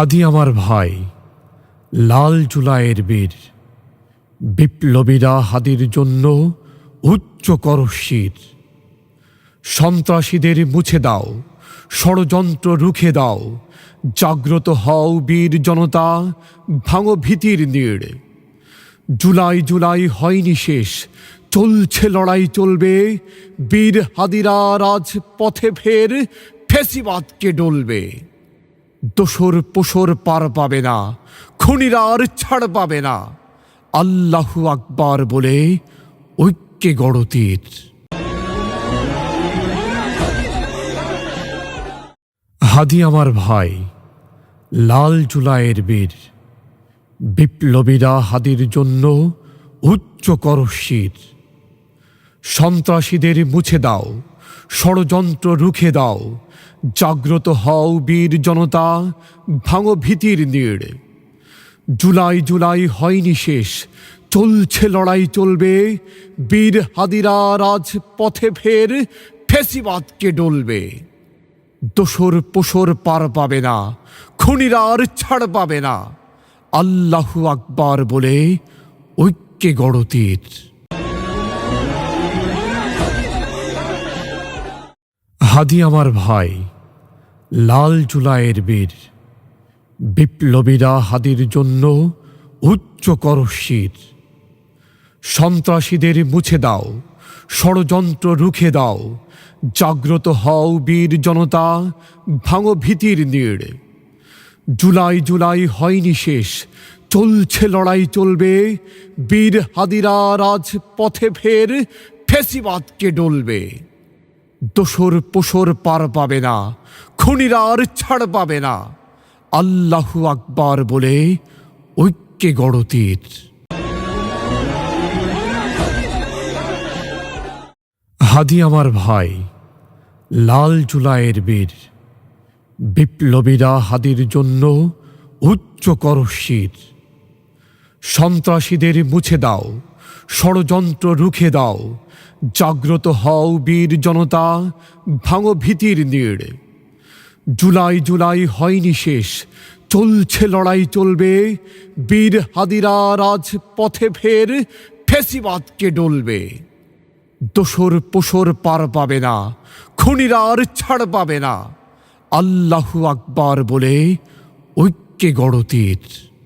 হাদি আমার ভাই, লাল জুলাইয়ের বীর। বিপ্লবীরা হাদির জন্য উচ্চ করশির। সন্ত্রাসীদের মুছে দাও, ষড়যন্ত্র রুখে দাও, জাগ্রত হও বীর জনতা, ভাঙো ভীতির নীড়। জুলাই জুলাই হয়নি শেষ, চলছে লড়াই চলবে, বীর হাদিরা রাজ পথে ফের ফেসিবাদকে ডলবে। দোসর পোসর পার পাবে না খুনিরা আর ছাড় পাবে না। আল্লাহু আকবার বলে ঐক্যে গড়তির হাদি আমার ভাই, লাল জুলাইয়ের বীর। বিপ্লবীরা হাদির জন্য উচ্চ করশির সন্ত্রাসীদের মুছে দাও ষড়যন্ত্র রুখে দাও। জাগ্রত হও বীর জনতা, ভাঙো ভীতির নীড়। জুলাই জুলাই হয়নি শেষ, চলছে লড়াই চলবে। বীর হাদিরা রাজ পথে ফের ফেসিবাদকে ডলবে। দোসর পোসর পার পাবে না, খুনিরা আর ছাড় পাবে না। আল্লাহু আকবার বলে ঐক্যে গড়তির হাদি আমার ভাই, লাল জুলাইয়ের বীর। বিপ্লবীরা হাদির জন্য উচ্চ করশির। সন্ত্রাসীদের মুছে দাও, ষড়যন্ত্র রুখে দাও, জাগ্রত হও বীর জনতা, ভাঙো ভীতির নীড়। জুলাই জুলাই হয়নি শেষ, চলছে লড়াই চলবে, বীর হাদিরা রাজ পথে ফের ফেসিবাদকে ডলবে। দোসর পোসর পার পাবে না খুনিরা আর ছাড় পাবে না। আল্লাহু আকবার বলে ঐক্যে গড়তির হাদি আমার ভাই, লাল জুলাইয়ের বীর। বিপ্লবীরা হাদির জন্য উচ্চ করশির। সন্ত্রাসীদের মুছে দাও, ষড়যন্ত্র রুখে দাও জাগ্রত হও বীর জনতা, ভাঙো ভীতির নীড়। জুলাই জুলাই হয়নি শেষ, চলছে লড়াই চলবে, বীর হাদিরা রাজ পথে ফের ফেসিবাদকে ডলবে। দোসর পোসর পার পাবে না, খুনিরা আর ছাড় পাবে না। আল্লাহু আকবার বলে ঐক্যে গড়তির